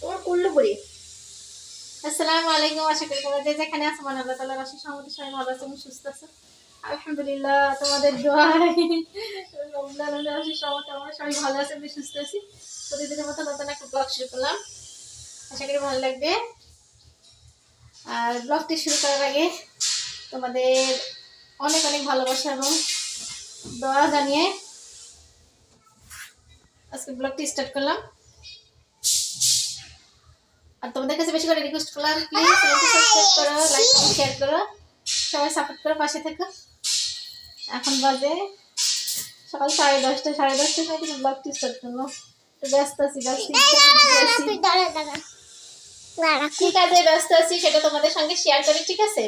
তোমার করল করি আসসালামু আলাইকুম, আশা করি তোমরা যে যেখানে আছো মানে আল্লাহ আশীষ সহমতে সবাই ভালো আছে সুস্থ আছে আলহামদুলিল্লাহ, তোমাদের দোয়ায় রমজানের সহমতে আমরা সবাই ভালো আছে এবং সুস্থ আছি। প্রতিদিনের মতো নতুন একটা ব্লগ শুরু করলাম। আশা করি ভালো লাগবে। আর ব্লগটি শুরু করার আগে তোমাদের অনেক অনেক ভালোবাসা এবং দোয়া জানিয়ে আজকে ব্লগটি স্টার্ট করলাম। আর তোমাদের কাছে বেশি করে রিকোয়েস্ট করলাম প্লিজ সাবস্ক্রাইব করো লাইক করো শেয়ার করো। সবাই সাপোর্ট করো পাশে থেকো। এখন বাজে সকাল সাড়ে দশটা সাড়ে দশটার সময় কিন্তু ব্লগটি স্টার্ট করব। ব্যস্ত আছি ব্যস্ত কি কাজে ব্যস্ত আছি সেটা তোমাদের সঙ্গে শেয়ার করি ঠিক আছে?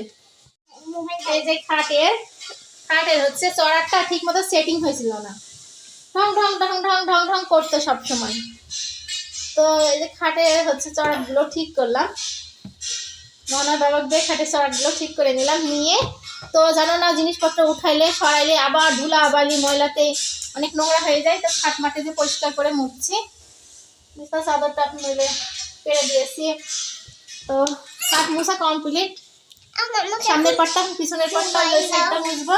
এই যে খাটের খাটের হচ্ছে চড়ারটা ঠিক মতো সেটিং হয়েছিল না। ঢং ঢং ঢং ঢং ঢং ঢং করতো সবসময়। তো এই যে খাটে হচ্ছে চড়াগুলো ঠিক করলাম। মনার বাবাকে দিয়ে খাটের চড়াগুলো ঠিক করে নিলাম নিয়ে তো জানো না জিনিসপত্র উঠাইলে সরাইলে আবার ধুলা বালি ময়লাতে অনেক নোংরা হয়ে যায় তো খাট মাটি দিয়ে পরিষ্কার করে মুছছি। বিছনা চাদরটা মেলে পেরে দিয়েছি। তো খাট মোছা কমপ্লিট। সামনের পাটটা পিছনের পাটটা ওই সাইডটা মুছবো।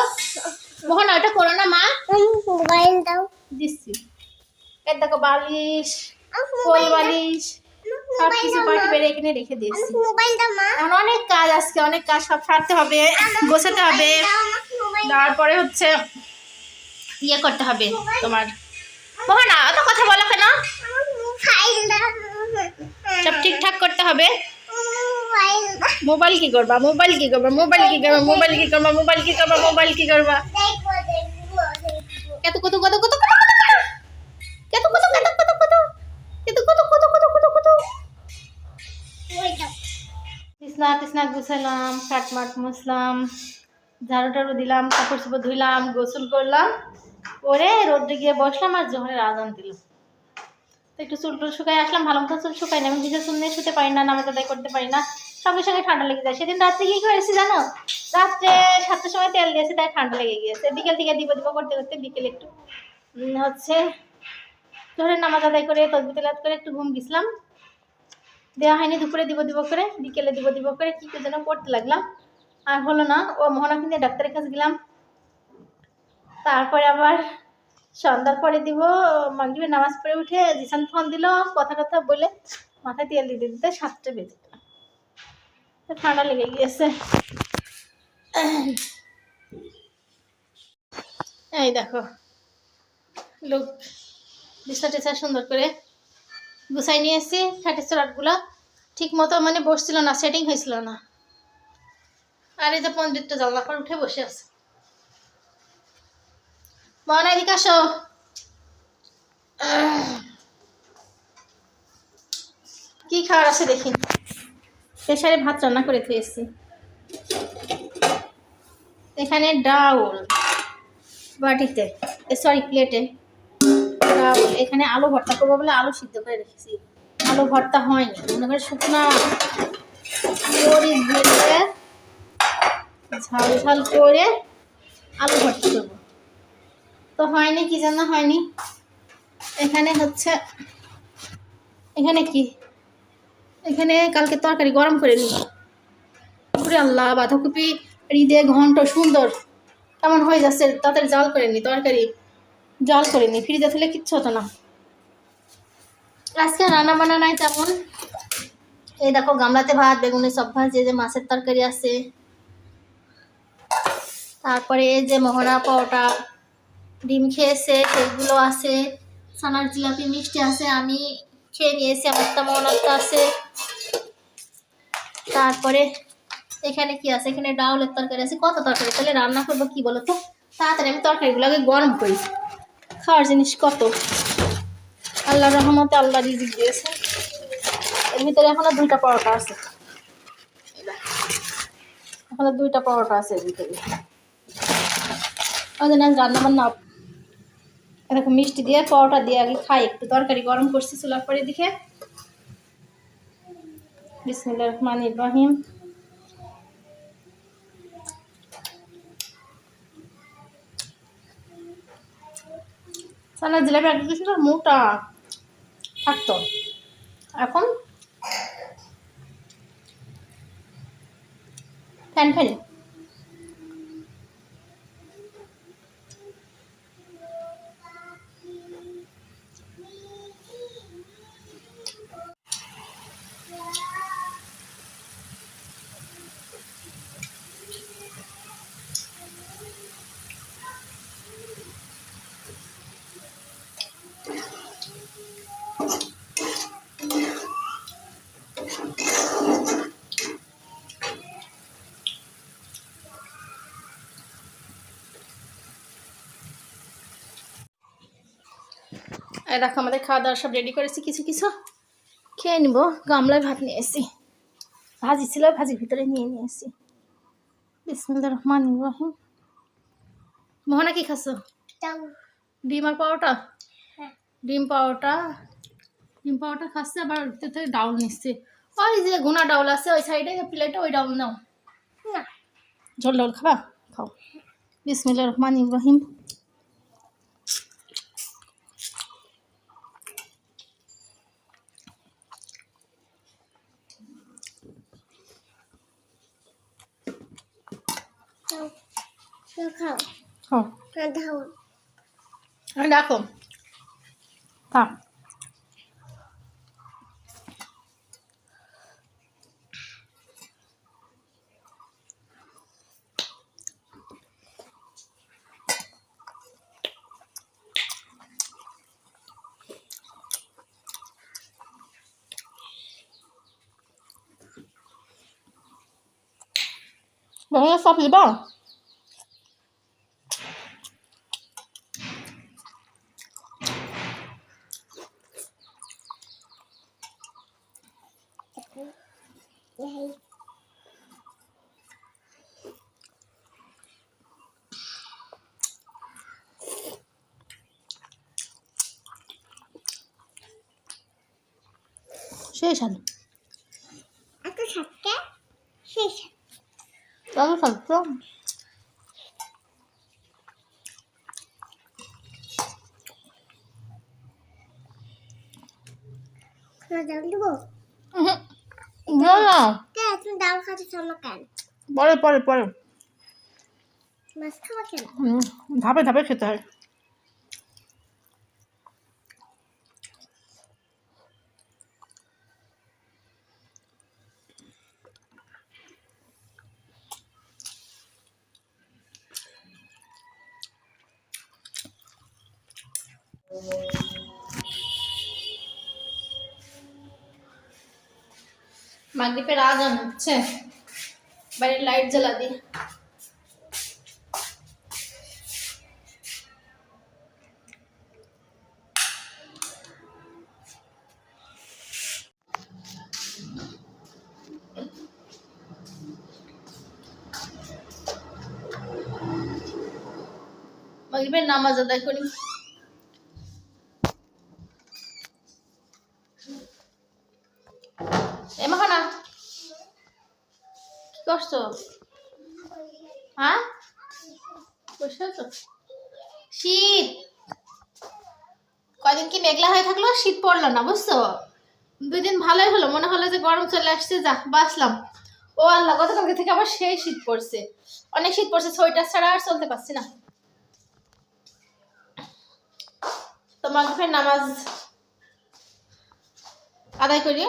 মোহন ওটা করো না মা। দিচ্ছি। এর দেখো বালিশ। কোল বালিশ সব কিছু পাটি পেরে এখানে রেখে দিয়েছি। এখন অনেক কাজ আজকে অনেক কাজ সব সারতে হবে গোছাতে হবে। তারপরে হচ্ছে ইয়ে করতে হবে তোমার মোহনা অত কথা বলো কেন? সব ঠিকঠাক করতে হবে? মোবাইল কি করবা? মোবাইল কি করবা? মোবাইল কি করবা? মোবাইল কি করবা? মোবাইল কি করবা? মোবাইল কি করবা? কত কত কত কত বিছনা টিসনা গুছালাম কাটমাট মুছলাম, ঝাড়ু টাড়ু দিলাম, কাপড় চোপড় ধুইলাম, গোসল করলাম করে রোদ্রে গিয়ে বসলাম আর জোহরের আজান দিল তো একটু চুল টুল শুকাই আসলাম, ভালো মতো চুল শুকাই না, আমি ভিজে চুল নিয়ে শুতে পারি না, নামাজ আদায় করতে পারি না, সঙ্গে সঙ্গে ঠান্ডা লেগে যায়। সেদিন রাত্রে কি করেছি জানো? রাত্রে সাতটার সময় তেল দিয়েছে, তাই ঠান্ডা লেগে গিয়েছে। বিকেল থেকে দিব দিব করতে করতে বিকেল একটু হচ্ছে, জোহরের নামাজ আদায় করে তসবি তেলাত করে একটু ঘুম গেছিলাম। দেওয়া হয়নি, দুপুরে দিব দিব করে, বিকেলে দিব দিব করে, কী যেন পড়তে লাগলাম। আর হলো না, ও মোহনা কিনে ডাক্তারের কাছে গেলাম। তারপরে আবার সন্ধ্যার পরে দিব, মাগরিবের নামাজ পড়ে উঠে জিসান ফোন দিল, কথা কথা বলে মাথায় তেল দিতে দিতে, সাতটা বেজে ঠান্ডা লেগে গিয়েছে। এই দেখো লোক টিছনা সুন্দর করে গুছাই নিয়ে এসেছি খাটের চড়াটগুলো। ঠিক মতো মানে বসছিল না সেটিং হয়েছিল না। আর এই যে পন্ডিতটা জানলা পর উঠে বসে আছে। মনে এদিকে কি খাওয়ার আছে দেখি। প্রেশারে ভাত রান্না করে থুয়েছি এখানে ডাউল বাটিতে সরি প্লেটে এখানে আলু ভর্তা করব বলে আলু সিদ্ধ করে রেখেছি। আলু ভর্তা হয়নি, মনে করে শুকনা ঝাল ঝাল করে আলু ভর্তা করব। তো হয়নি কি যেন হয়নি। এখানে হচ্ছে, এখানে কি? এখানে কালকে তরকারি গরম করে নিই আল্লাহ, বাঁধাকপি হৃদে ঘন্ট সুন্দর। কেমন হয়ে যাচ্ছে? তাড়াতাড়ি জাল করে নি তরকারি। জাল করে নি, ফ্রিজে থাকলে কিচ্ছু হতো না। আজকে রান্না বান্না নাই তেমন। এই দেখো, গামলাতে ভাত বেগুনের সব ভাত যে যে মাছের তরকারি আছে। তারপরে এই যে মোহনা পাওটা ডিম খেয়েছে, সেগুলো আছে। সানার জিলাপি মিষ্টি আছে, আমি খেয়ে নিয়েছি, আমার তো মনত আছে। তারপরে এখানে কি আছে? এখানে ডাউলের তরকারি আছে। কত তরকারি? তাহলে রান্না করব কি বলো তো তাড়াতাড়ি আমি তরকারিগুলো আগে গরম করি। খাওয়ার জিনিস কত? আল্লাহ রহমতে আল্লাহ রিজিক দিয়েছে। এর ভিতরে এখনও দুইটা পরোটা আছে। এখনও দুইটা পরোটা আছে এর ভিতরে। জন্য আজ রান্না বান্না এরকম মিষ্টি দিয়ে, পরোটা দিয়ে আগে খাই, একটু তরকারি গরম করছি চুলার পরে দিকে। বিসমিল্লাহ রহমান ইব্রাহিম সানা জিলাপি একটু সুন্দর মোটা। থাকতো। এখন? Fan fan. দেখো আমাদের খাওয়া দাওয়া সব রেডি করেছি কিছু কিছু খেয়ে নিব। গামলায় ভাত নিয়ে এসেছি। ভাজি ছিল ভাজির ভিতরে নিয়ে নিয়ে এসেছি। বিসমুল্লাহ রহমান রহিম। মোহনা কি খাচ্ছ? ডিম আর পাওয়াটা হ্যাঁ। ডিম পাওয়াটা ডিম পাওয়াটা খাচ্ছে আবার থেকে ডাউল নিচ্ছে ওই যে গুনা ডাউল আছে ওই সাইডে প্লেটে ওই ডাউল নাও। না। ঝোল ডাউল খাবা? খাও। বিসমুল্লাহ রহমান ইব্রাহিম দাও দাও খাও খাও না দাও আমি দেখো থাক Vamos só pedir bom? এই সেই সাল এত সাতটা শেষ কত সাল তো না ডাল দেবো না না কেন তুমি ডাল খাতে চলো কেন পরে পরে পরে মাছ খাওয়া কেন হুম, ধাপে ধাপে খেতে হয় মাগরীবের আজান হচ্ছে। বাড়ির লাইট জ্বালা দিয়ে মাগরিবের নামাজ আদায় করি। করছ হ্যাঁ? বসে আছো শীত। কয়দিন কি মেঘলা হয়ে থাকল? শীত পড়ল না, বুঝছ? দুই দিন ভালোই হলো, মনে হলো যে গরম চলে আসছে, যা বাসলাম ও আল্লাহ, গতকালকে থেকে আবার সেই শীত পড়ছে। অনেক শীত পড়ছে, সোয়েটার ছাড়া আর চলতে পারছি না। তো মাগরিবের নামাজ আদায় করি।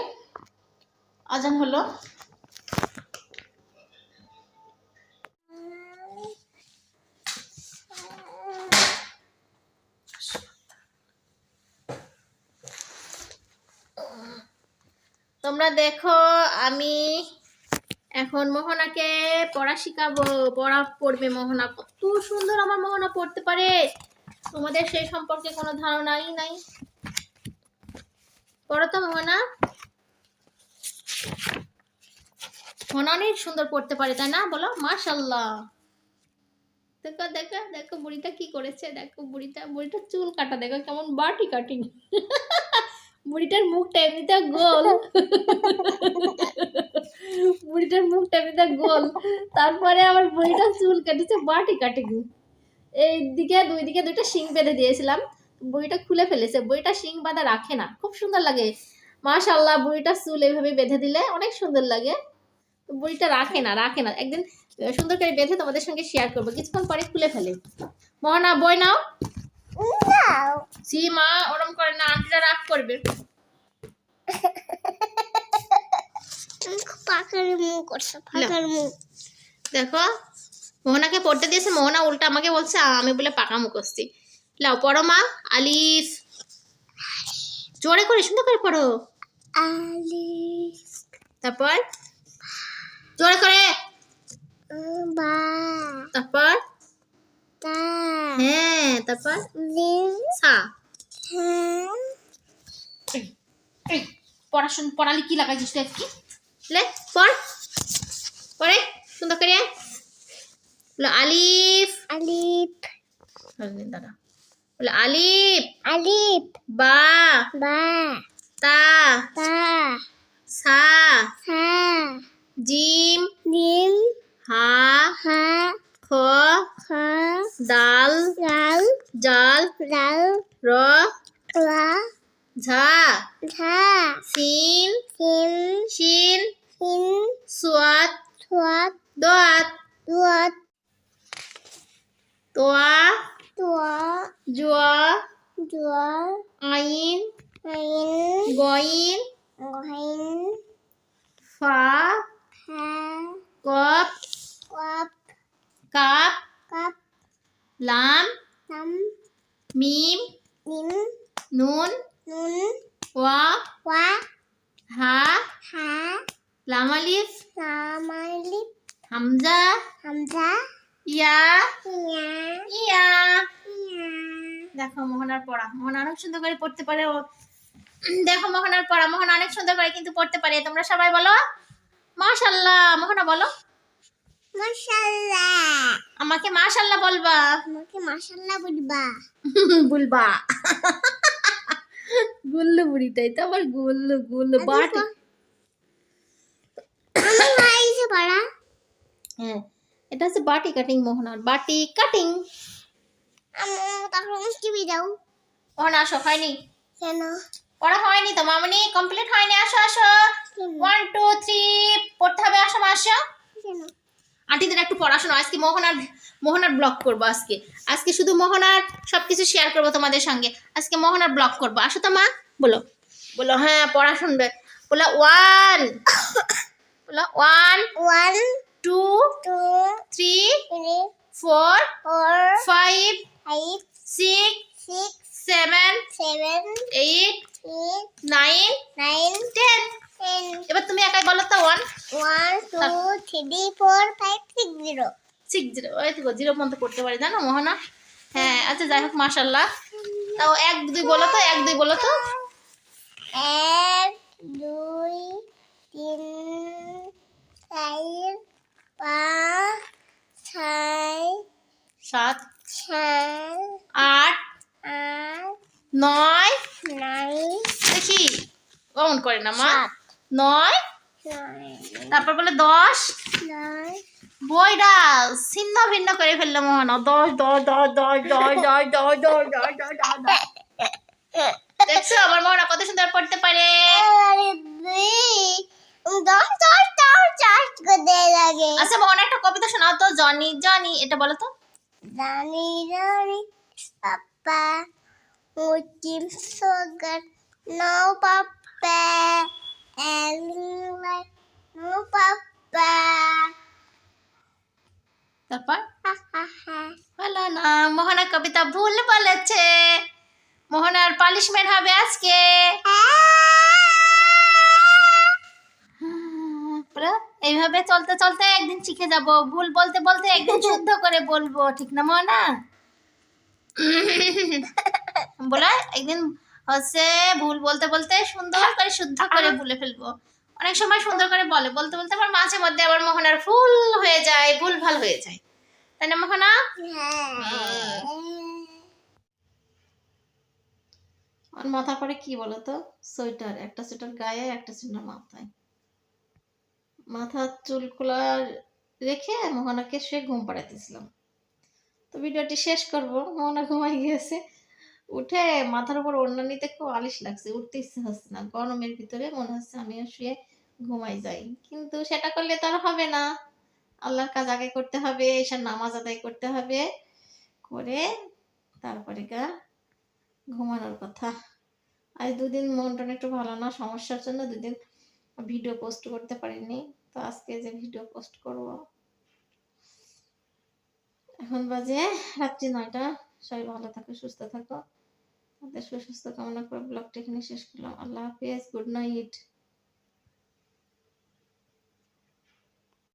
আজান হলো। তোমরা দেখো, আমি এখন মোহনাকে পড়া শিখাবো। পড়া পড়বে মোহনা। কত সুন্দর আমার মোহনা পড়তে পারে। তোমাদের সেই সম্পর্কে কোনো ধারণাই নাই। পড়ো তো মোহনা। মোহনা অনেক সুন্দর পড়তে পারে, তাই না? বলো মাশাল্লাহ দেখো দেখো দেখো, বুড়িটা কি করেছে? দেখো, বুড়িটা বুড়িটা চুল কাটা, দেখো কেমন বাটি কাটিং। বুড়িটার মুখটা এমনিতে গোল। বুড়িটার মুখটা এমনিতে গোল। তারপরে আমার বুড়িটা চুল কেটেছে বাটি কাটিং। এই দিকে দুই দিকে দুইটা শিং বেঁধে দিয়েছিলাম। বইটা খুলে ফেলেছে। বইটা শিং বাঁধা রাখে না। খুব সুন্দর লাগে। মাশাল্লাহ বইটা চুল এভাবে বেঁধে দিলে অনেক সুন্দর লাগে। তো বইটা রাখে না রাখে না। একদিন সুন্দর করে বেঁধে তোমাদের সঙ্গে শেয়ার করব। কিছুক্ষণ পরে খুলে ফেলে। মহানা বই নাও। নাও। সি মা ওরম করে না আন্টিরা রাগ করবে তুমি খুব পাখার মুখ করছ পাখার মুখ। দেখো মোহনাকে পড়তে দিয়েছে মোহনা উল্টা আমাকে বলছে আমি বলে পাকা মুখস্তি লাও পড়ো মা আলিফ। জোরে করে সুন্দর করে পড়ো। আলিফ। তারপর? জোরে করে। বা। তারপর? হ্যাঁ তারপর? সা। হ্যাঁ। পড়াশোনা পড়ালে কি লাগাইছিস তুই আজকে? লে পড় পড়ে সুন্দর করে বলো আলিফ। আলিফ। দাদা বলো আলিফ। আলিফ। বা। বা। তা। তা। সা। সা। জিম। জিম। হা। হা। খ। খ। দাল লাল জাল। লাল র। লা ঝা। ঝা। সিন সিম। শিন। Hiến. Suốt. Suốt. Đoạt. Đoạt. Tóa. Tóa. Dúa. Dúa. Ain. Ain. Goin. Goin. Phá. Phá. Cốp. cup cup cup Lam. Lam. Mim. Mim. Nun. Nun. wa wa ha ha হা হা লামালিফ লামালিপ হামজা। হামজা। ইয়া। ইয়া। দেখো মোহনার পড়া। মোহন অনেক সুন্দর করে পড়তে পারে ও। দেখো মোহনার পড়া। মোহন অনেক সুন্দর করে কিন্তু পড়তে পারে। তোমরা সবাই বলো। মাশাল্লাহ। মোহনা বলো। মাশাআল্লাহ আমাকে মাশাল্লাহ বলবা। আমাকে মাশাআল্লাহ বলবা। বলবা। গুল্লু বুড়ি তাই তো? আবার গুল্লু গুল্লু। বাট ভাইছে পড়া হ্যাঁ এটা হচ্ছে বাটি কাটিং মোহনার। বাটি কাটিং তখন টিভি দাও মোহন আসো হয়নি। কেন? পড়া হয়নি তো মামনি কমপ্লিট হয়নি আসো আসো। ওয়ান টু থ্রি পড়তে হবে আসো আসো। কেন? আন্টিদের একটু পড়াশোনা আজকে মোহনার মোহনার ব্লগ করব আজকে। আজকে শুধু মোহনার সবকিছু শেয়ার করব তোমাদের সঙ্গে। আজকে মোহনার ব্লগ করব। আসো তো মা বলো। বলো হ্যাঁ পড়া শুনবে। বলো ওয়ান বলো one one two two three three four four five five six six seven seven eight eight nine nine ten. এবার তুমি একাই বলো তো one. One two three four five six zero. Six zero. ওই তো জিরো পর্যন্ত করতে পারি জানো মোহনা? হ্যাঁ আচ্ছা যাই হোক মাশাল্লাহ তাও এক দুই বলো তো এক দুই বলো তো। এক দুই তিন চার পাঁচ ছয় সাত সাত আট আট নয় নয় দেখি কমন করে না মা নয় তারপর বলে দশ বইটা ছিন্ন ভিন্ন করে ফেলল মোহনা দশ দশ দশ দশ দশ দশ দশ দশ দশ দশ দশ দশ দেখছ আমার মোহনা কত সুন্দর পড়তে পারে আচ্ছা মোহনা একটা কবিতা শোনাও তো জনি জনি এটা বলো তো। জানি জানি পাপা মুচিম সুগার নো পাপা এলিং লাইক নো পাপা। তারপর? হা হা হা। হলো না মোহনা কবিতা ভুল বলেছে। মোহনার পালিশমেন্ট হবে আজকে। এইভাবে চলতে চলতে একদিন শিখে যাব। ভুল বলতে বলতে একদিন শুদ্ধ করে বলব ঠিক না মোহনা বলো একদিন হচ্ছে ভুল বলতে বলতে সুন্দর করে শুদ্ধ করে বলে ফেলব। অনেক সময় সুন্দর করে বলে বলতে বলতে আবার মাঝে মধ্যে আবার মোহনার ভুল হয়ে যায় ভুল ভালো হয়ে যায়। তাই না মোহনা মাথার পরে কি বলতো? সোয়েটার একটা সোয়েটার গায়ে একটা সোয়েটার মাথায়। মাথার চুল খোলা রেখে মোহনাকে শুয়ে ঘুম পাড়াইতেছিলাম। তো ভিডিওটি শেষ করব। মোহনা ঘুমাই গিয়েছে উঠে মাথার উপর ওড়না নিতে খুব আলিশ লাগছে, উঠতে ইচ্ছে হচ্ছে না। গরমের ভিতরে মনে হচ্ছে আমিও শুয়ে ঘুমাই যাই। কিন্তু সেটা করলে তো আর হবে না। আল্লাহর কাজ আগে করতে হবে এসব নামাজ আদায় করতে হবে। করে তারপরে গা ঘুমানোর কথা। আজ দুদিন মন টন একটু ভালো না, সমস্যার জন্য দুদিন ভিডিও পোস্ট করতে পারিনি, তো আজকে যে ভিডিও পোস্ট করব। এখন বাজে রাত্রি নয়টা, সবাই ভালো থাকো, সুস্থ থাকো। তাদের সুস্বাস্থ্য কামনা করে ব্লগটা এখানে শেষ করলাম। আল্লাহ হাফিজ, গুড নাইট।